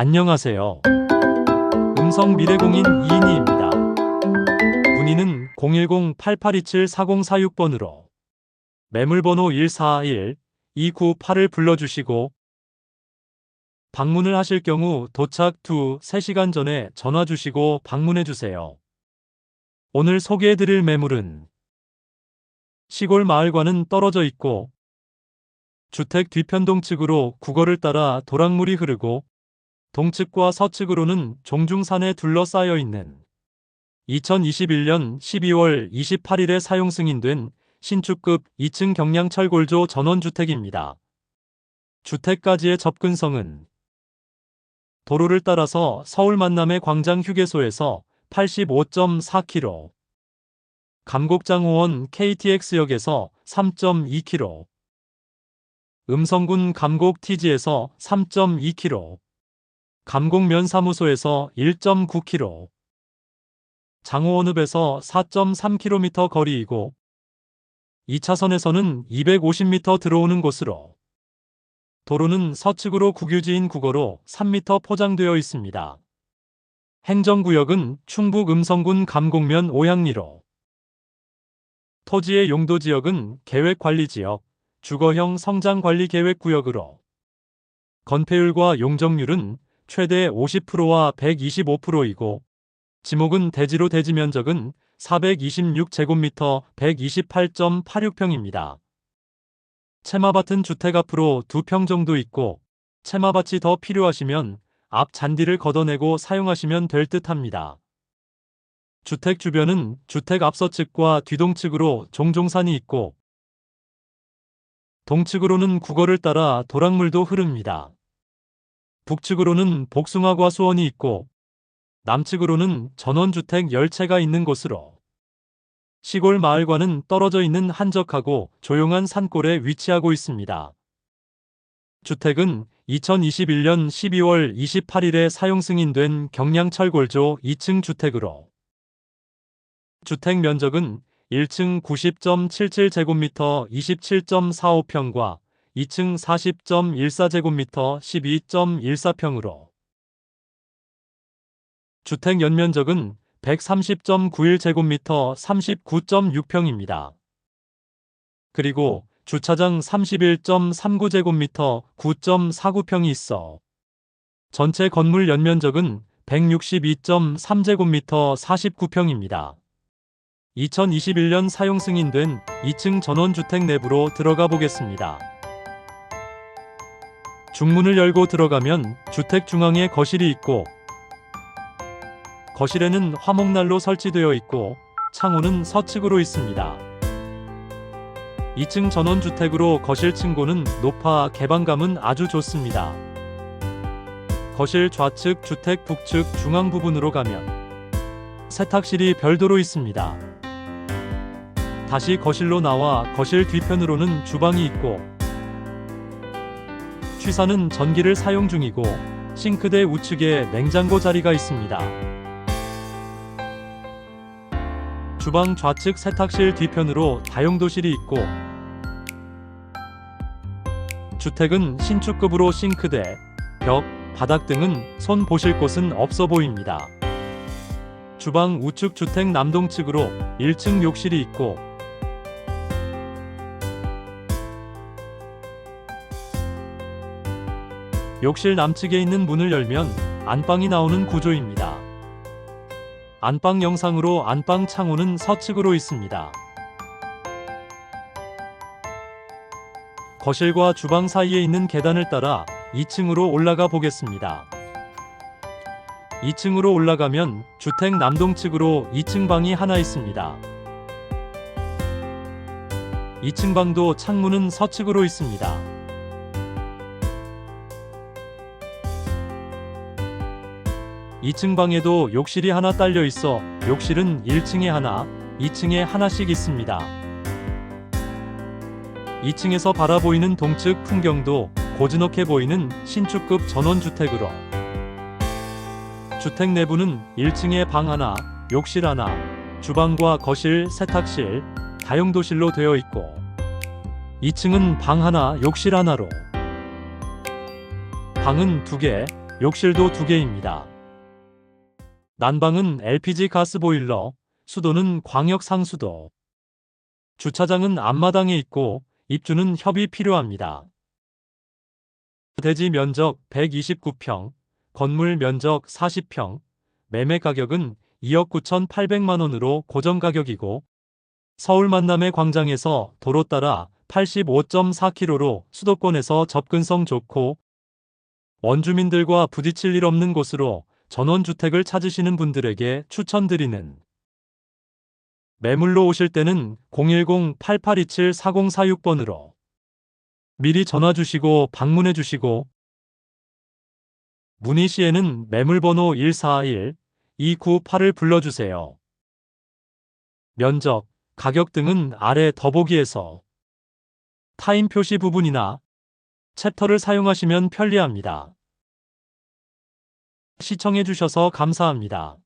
안녕하세요. 음성 미래공인 이인희입니다. 문의는 010-8827-4046번으로 매물번호 141-298을 불러주시고 방문을 하실 경우 도착 후 3시간 전에 전화 주시고 방문해 주세요. 오늘 소개해 드릴 매물은 시골 마을과는 떨어져 있고 주택 뒤편 동 측으로 국어를 따라 도랑물이 흐르고 동측과 서측으로는 종중산에 둘러싸여 있는 2021년 12월 28일에 사용 승인된 신축급 2층 경량철 골조 전원주택입니다. 주택까지의 접근성은 도로를 따라서 서울 만남의 광장 휴게소에서 85.4km, 감곡장호원 KTX역에서 3.2km, 음성군 감곡 TG에서 3.2km, 감곡면 사무소에서 1.9km, 장호원읍에서 4.3km 거리이고 2차선에서는 250m 들어오는 곳으로 도로는 서측으로 국유지인 국어로 3m 포장되어 있습니다. 행정구역은 충북 음성군 감곡면 오양리로 토지의 용도 지역은 계획관리지역, 주거형 성장관리계획구역으로 건폐율과 용적률은 최대 50%와 125%이고 지목은 대지로 대지 면적은 426제곱미터 128.86평입니다. 채마밭은 주택 앞으로 두평 정도 있고 채마밭이 더 필요하시면 앞 잔디를 걷어내고 사용하시면 될 듯합니다. 주택 주변은 주택 앞서측과 뒤동측으로 종종 산이 있고 동측으로는 국어를 따라 도랑물도 흐릅니다. 북측으로는 복숭아과 수원이 있고 남측으로는 전원주택 10채가 있는 곳으로 시골 마을과는 떨어져 있는 한적하고 조용한 산골에 위치하고 있습니다. 주택은 2021년 12월 28일에 사용 승인된 경량철골조 2층 주택으로 주택 면적은 1층 90.77제곱미터 27.45평과 2층 40.14제곱미터 12.14평으로 주택 연면적은 130.91제곱미터 39.6평입니다. 그리고 주차장 31.39제곱미터 9.49평이 있어 전체 건물 연면적은 162.3제곱미터 49평입니다. 2021년 사용 승인된 2층 전원주택 내부로 들어가 보겠습니다. 중문을 열고 들어가면 주택 중앙에 거실이 있고 거실에는 화목난로 설치되어 있고 창호는 서측으로 있습니다. 2층 전원주택으로 거실 층고는 높아 개방감은 아주 좋습니다. 거실 좌측 주택 북측 중앙 부분으로 가면 세탁실이 별도로 있습니다. 다시 거실로 나와 거실 뒤편으로는 주방이 있고 취사는 전기를 사용 중이고 싱크대 우측에 냉장고 자리가 있습니다. 주방 좌측 세탁실 뒤편으로 다용도실이 있고 주택은 신축급으로 싱크대, 벽, 바닥 등은 손 보실 곳은 없어 보입니다. 주방 우측 주택 남동측으로 1층 욕실이 있고 욕실 남측에 있는 문을 열면 안방이 나오는 구조입니다. 안방 영상으로 안방 창호는 서측으로 있습니다. 거실과 주방 사이에 있는 계단을 따라 2층으로 올라가 보겠습니다. 2층으로 올라가면 주택 남동측으로 2층 방이 하나 있습니다. 2층 방도 창문은 서측으로 있습니다. 이층 방에도 욕실이 하나 딸려 있어 욕실은 1층에 하나, 2층에 하나씩 있습니다. 2층에서 바라보이는 동측 풍경도 고즈넉해 보이는 신축급 전원주택으로 주택 내부는 1층에 방 하나, 욕실 하나, 주방과 거실, 세탁실, 다용도실로 되어 있고 2층은 방 하나, 욕실 하나로 방은 2개, 욕실도 2개입니다. 난방은 LPG 가스보일러, 수도는 광역 상수도. 주차장은 앞마당에 있고 입주는 협의 필요합니다. 대지 면적 129평, 건물 면적 40평, 매매 가격은 2억 9,800만 원으로 고정 가격이고 서울 만남의 광장에서 도로 따라 85.4km로 수도권에서 접근성 좋고 원주민들과 부딪힐 일 없는 곳으로 전원주택을 찾으시는 분들에게 추천드리는 매물로 오실 때는 010-8827-4046번으로 미리 전화 주시고 방문해 주시고 문의 시에는 매물번호 141-298을 불러주세요. 면적, 가격 등은 아래 더보기에서 타임 표시 부분이나 챕터를 사용하시면 편리합니다. 시청해주셔서 감사합니다.